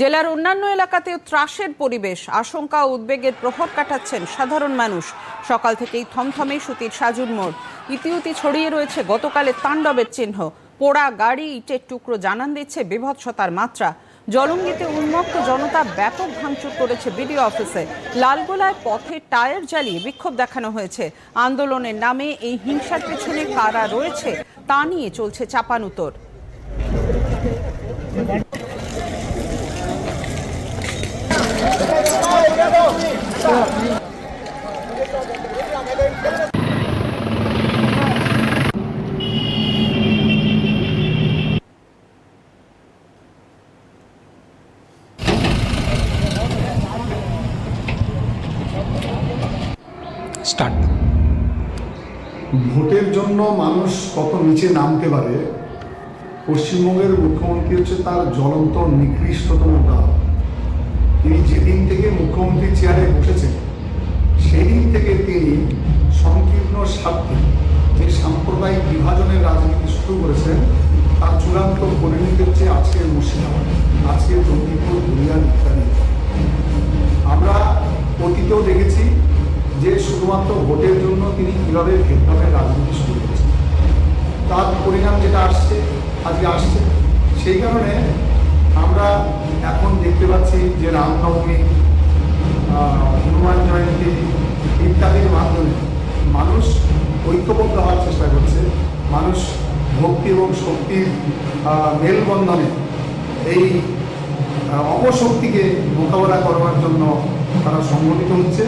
জেলার অন্যান্য এলাকাতেও ত্রাসের পরিবেশ, আশঙ্কা ও উদ্বেগের প্রহর কাটাচ্ছেন সাধারণ মানুষ। সকাল থেকেই থমথমে সুতির সাজুর মোড়। ইতিউতি ছড়িয়ে রয়েছে গতকালের তাণ্ডবের চিহ্ন। পোড়া গাড়ি, ইটের টুকরো জানান দিচ্ছে বিভৎসতার মাত্রা। জলঙ্গিতে উন্মুক্ত জনতা ব্যাপক ভাঙচুর করেছে বিডিও অফিসে। লালগোলায় পথে টায়ার জ্বালিয়ে বিক্ষোভ দেখানো হয়েছে। আন্দোলনের নামে এই হিংসার পেছনে কারা রয়েছে তা নিয়ে চলছে চাপানুতর স্টার্ট ভোটের জন্য মানুষ কত নিচে নামতে পারে? পশ্চিমবঙ্গের মুখ্যমন্ত্রী হচ্ছে তার জ্বলন্ত নিকৃষ্টতম উদাহরণ। তিনি যেদিন থেকে মুখ্যমন্ত্রী চেয়ারে বসেছেন সেই দিন থেকে তিনি সংকীর্ণ স্বার্থে যে সাম্প্রদায়িক বিভাজনের রাজনীতি শুরু করেছেন তার চূড়ান্ত পরিণতি হচ্ছে আজকের মুর্শিদাবাদ, আজকের জঙ্গিপুর দুনিয়া ইত্যাদি। আমরা অতীতেও দেখেছি যে শুধুমাত্র ভোটের জন্য তিনি কীভাবে ভেদভাবে রাজনীতি শুরু করেছেন। তার পরিণাম যেটা আসছে, আজকে আসছে, সেই কারণে আমরা রামনবমী হনুমান জয়ন্তী ইত্যাদির মাধ্যমে মানুষ ঐক্যবদ্ধ হওয়ার চেষ্টা করছে। মানুষ ভক্তি এবং শক্তির মেলবন্ধনে এই অপশক্তিকে মোকাবেলা করবার জন্য তারা সংগঠিত হচ্ছে।